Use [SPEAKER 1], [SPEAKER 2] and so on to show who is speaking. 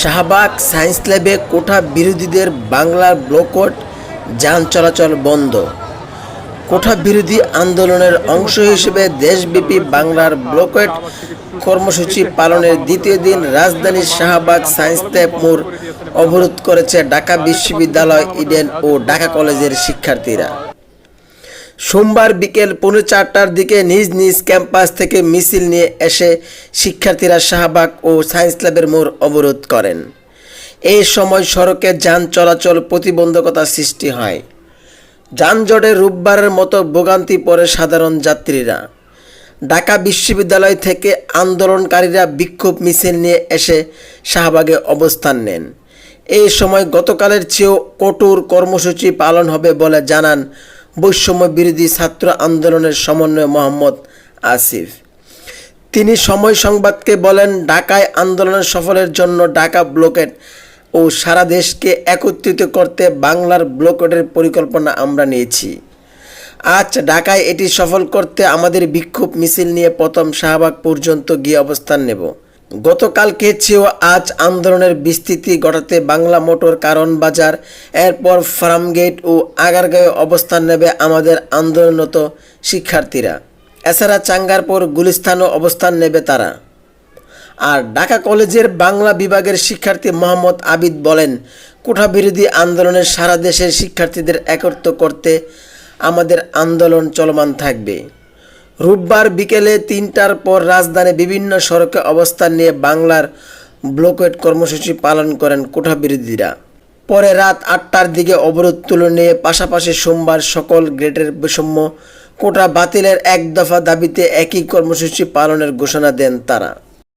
[SPEAKER 1] Shahbag science ল্যাবে কোঠা বিরোধীদের বাংলার ব্লকট, যান চলাচল বন্ধ। কোঠা বিরোধী আন্দোলনের অংশ হিসেবে দেশব্যাপী বাংলার ব্লকেট কর্মসূচি পালনের দ্বিতীয় দিন রাজধানীর শাহবাগ সায়েন্স ল্যাব মোড় অবরোধ করেছে ঢাকা বিশ্ববিদ্যালয়, ইডেন ও ঢাকা কলেজের শিক্ষার্থীরা। সোমবার বিকেল পৌনে চারটার দিকে নিজ নিজ ক্যাম্পাস থেকে মিছিল নিয়ে এসে শিক্ষার্থীরা শাহবাগ ও সায়েন্স ল্যাবের মোড় অবরোধ করেন। এই সময় সড়কে যান চলাচল প্রতিবন্ধকতা সৃষ্টি হয়। যানজটে রোববারের মতো ভোগান্তি পড়ে সাধারণ যাত্রীরা। ঢাকা বিশ্ববিদ্যালয় থেকে আন্দোলনকারীরা বিক্ষোভ মিছিল নিয়ে এসে শাহবাগে অবস্থান নেন। এই সময় গতকালের চেয়েও কঠোর কর্মসূচি পালন হবে বলে জানান বৈষম্য বিরোধী ছাত্র আন্দোলনের সমন্বয় মোহাম্মদ আসিফ। তিনি সময় সংবাদকে বলেন, ঢাকায় আন্দোলনের সফলের জন্য ঢাকা ব্লকেট ও সারা দেশকে একত্রিত করতে বাংলার ব্লকেটের পরিকল্পনা আমরা নিয়েছি। আজ ঢাকায় এটি সফল করতে আমাদের বিক্ষোভ মিছিল নিয়ে প্রথম শাহবাগ পর্যন্ত গিয়ে অবস্থান নেব। গতকালকে চেয়েও আজ আন্দোলনের বিস্তৃতি ঘটাতে বাংলা মোটর কারণ বাজার, এরপর ফার্মগেট ও আগারগাঁয়ে অবস্থান নেবে আমাদের আন্দোলনরত শিক্ষার্থীরা। এছাড়া চাঙ্গারপুর গুলিস্থানও অবস্থান নেবে তারা। আর ঢাকা কলেজের বাংলা বিভাগের শিক্ষার্থী মোহাম্মদ আবিদ বলেন কোঠা বিরোধী আন্দোলনের সারা দেশের শিক্ষার্থীদের একত্র করতে আমাদের আন্দোলন চলমান থাকবে। রোববার বিকেলে তিনটার পর রাজধানী বিভিন্ন সড়কে অবস্থান নিয়ে বাংলার ব্লকেট কর্মসূচি পালন করেন কোঠা বিরোধীরা। পরে রাত আটটার দিকে অবরোধ তুলে নিয়ে পাশাপাশি সোমবার সকল গ্রেটের বৈষম্য কোটা বাতিলের এক দফা দাবিতে একই কর্মসূচি পালনের ঘোষণা দেন তারা।